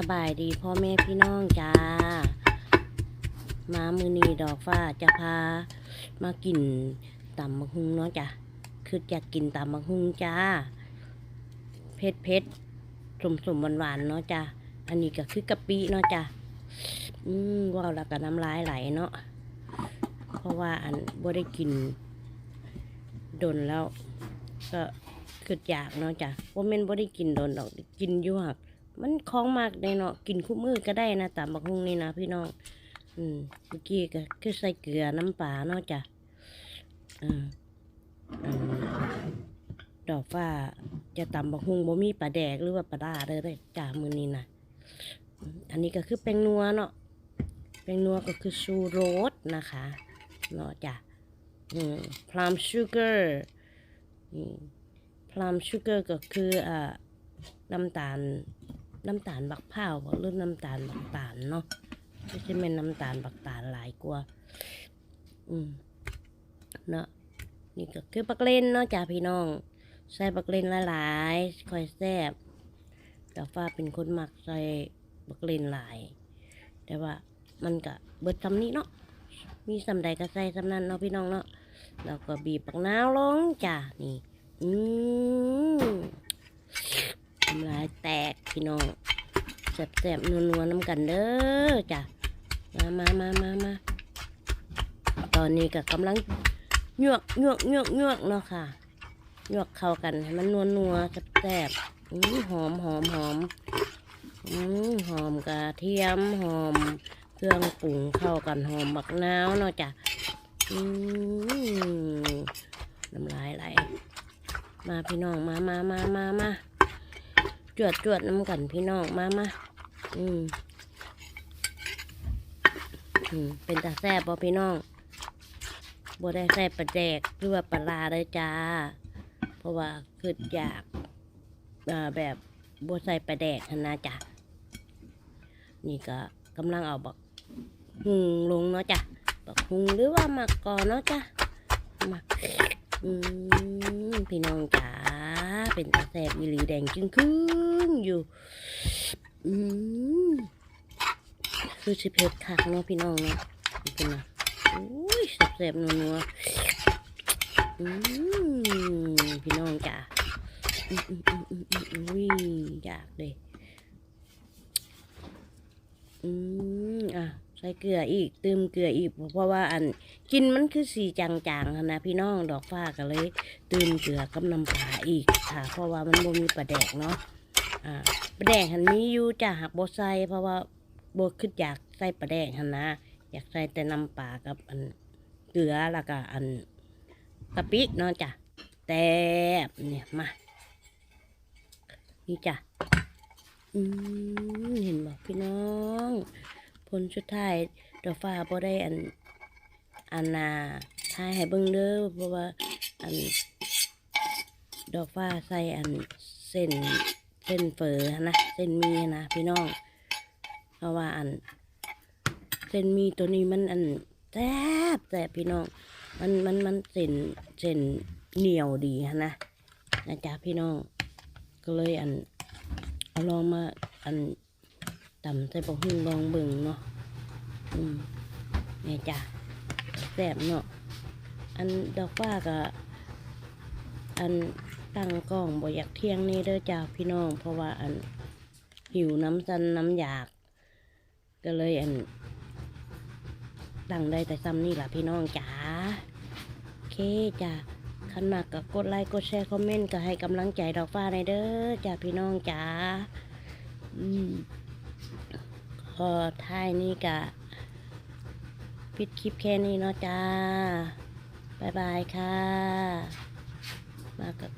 สบายดีพ่อแม่พี่น้องจ้า มามือนีดอกฟ้าจะพามากินตำมักฮุงเนาะจ้ะคืออยากกินตำมักฮุงจ้า เผ็ดเผ็ดสมสมหวานหวานๆเนาะจ้ะอันนี้ก็คือกะปิเนาะจ้ะอืมว่าวแล้วก็น้ำลายไหลเนาะเพราะว่าอันบ่ได้กินดนแล้ว ก็คืออยากเนาะจ้ะว่าแม่นบ่ได้กินโดนดอกกินอยู่หัก มันคล้องมากเลยเนาะกินคู่มือก็ได้นะตามบักฮุงนี่นะพี่น้องอืมเมื่อกี้ก็คือใส่เกลือน้ำปลาเนาะจ้ะอ่าดอกฟ้าจะตำบักฮุงบ่มีปลาแดกหรือว่าปลาดาเลยเลยจ้ามือนี้นะอันนี้ก็คือแป้งนัวเนาะแป้งนัวก็คือชูโรสนะคะเนาะจ้ะอืมพลามชูเกอร์พลามชูเกอร์ก็คืออ่าน้ำตาล น้ำตาลบักพร้าหรือน้ำตาลบักตาลเนาะไม่ใช่เป็นน้ำตาลบักตาลหลายกว่า อืมเนาะนี่ก็คือบักเล่นเนาะจ้าพี่น้อง ใส่บักเล่นหลายๆคอยแซ่บแต่ฟ้าเป็นคนมักใส่บักเล่นหลาย แต่ว่ามันก็เบิดซำนี้เนาะมีซำใดก็ใส่ซำนั้นเนาะพี่น้องเนาะแล้วก็บีบปักน้าวลงจ้านี่ อืมทำลายแตก พี่น้องแสบๆนัวๆน้ำกันเด้อจ้ะมามามามามาตอนนี้ก็กำลังหยวกหยวกหยวกหยวกเนาะค่ะหยวกเข้ากันให้มันนัวๆแสบๆอืหอมหอมหอมอืหอมกระเทียมหอม เครื่องปรุงเข้ากันหอมบักนาวเนาะจ้ะอืน้ำลายไหลมาพี่น้องมามามามามา จวดจวดน้ำกันพี่น้องมามาอืมเป็นตาแซ่บบ่พี่น้องบ่ได้ใส่ปลาแดกหรือว่าปลาร้าเลยจ้า เพราะว่าคืออยากแบบบ่ใส่ปลาแดกนะจ้ะนี่ก็กำลังเอาบักหุงลงเนาะจ้ะบักหุงหรือว่ามักกอเนาะจ้ะมาอืมพี่น้องจ๋า เป็นตาแสบอีหลีแดงจึงครึ่งอยู่ อืมคือสิเพชรคักเนาะพี่น้องเนาะนี่เป็นไงโอ้ยแสบๆนัวๆอืมพี่น้องจ๋าอืมอืมอืมอืมอุ้ยอยากเลยอืม ส่เกลืออีกเติมเกลืออีก เพราะว่าอันกินมันคือสีจางๆนะพี่น้องดอกฟ้าก็เลยตื่นเกลือกับน้ำปลาอีกค่ะ เพราะว่ามันบ่มีปลาแดกเนาะอ่าปลาแดกหันมีอยู่จ้ะหักบ่ใส่เพราะว่าบ่คิดอยากใส่ปลาแดกหันนะอยากใส่แต่น้ำปลากับอันเกลือแล้วก็อันกะปิเนาะจ้ะแต่เนี่ยมานี่จ้ะอืมเห็นบอกพี่น้อง ผลสุดท้ายดอกฟ้าบ่ได้อันอันนาทายให้เบิ่งเด้อเพราะว่าอันดอกฟ้าใส่อันเส้นเส้นเฟอนะเส้นมีนะพี่น้อง เพราะว่าอัน เส้นมีตัวนี้มันอันแซ่บแซ่บพี่น้อง มันมันมันเส้นเส้นเหนียวดีฮะนะนะจ๊ะพี่น้องก็เลยอันเอาลองมาอัน ตำใส่ปะหุ่งลองเบิ่งเนาะอืมเนี่ยจ้ะแซ่บเนาะอันดอกฟ้าก็อันตั้งกล้องบ่อยากเที่ยงนี่เด้อจ้าพี่น้อง เพราะว่าอันหิวน้ำซันน้ำอยาก ก็เลยอันตั้งได้แต่ซ้ำนี่ล่ะพี่น้องจ๋าโอเคจ้าขันมากก็กดไลค์กดแชร์คอมเมนต์ก็ให้กำลังใจดอกฟ้าในเด้อจ้าพี่น้องจ๋าอืม พอท้ายนี่กะปิดคลิปแค่นี้เนาะจ้าบายบายค่ะ มากับ